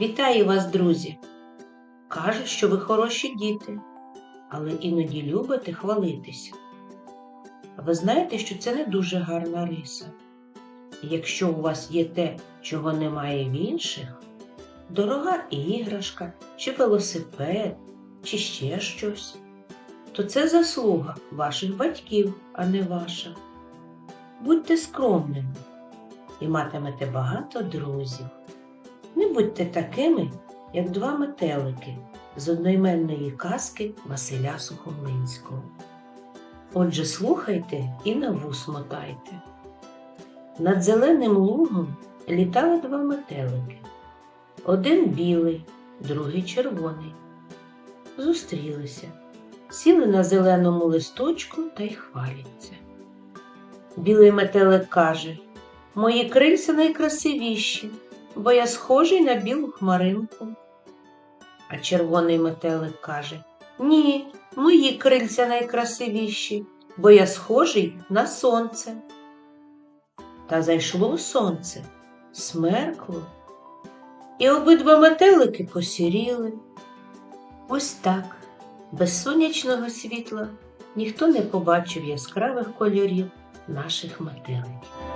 Вітаю вас, друзі! Кажуть, що ви хороші діти, але іноді любите хвалитися. Ви знаєте, що це не дуже гарна риса. Якщо у вас є те, чого немає в інших, дорога іграшка, чи велосипед, чи ще щось, то це заслуга ваших батьків, а не ваша. Будьте скромними і матимете багато друзів. Не будьте такими, як два метелики з одноіменної казки Василя Сухомлинського. Отже, слухайте і на вус мотайте. Над зеленим лугом літали два метелики. Один білий, другий червоний. Зустрілися, сіли на зеленому листочку та й хваляться. Білий метелик каже Мої крильця найкрасивіші, бо я схожий на білу хмаринку. А червоний метелик каже Ні, мої крильця найкрасивіші, бо я схожий на сонце. Та зайшло сонце, смеркло, і обидва метелики посіріли. Ось так, без сонячного світла ніхто не побачив яскравих кольорів наших метеликів.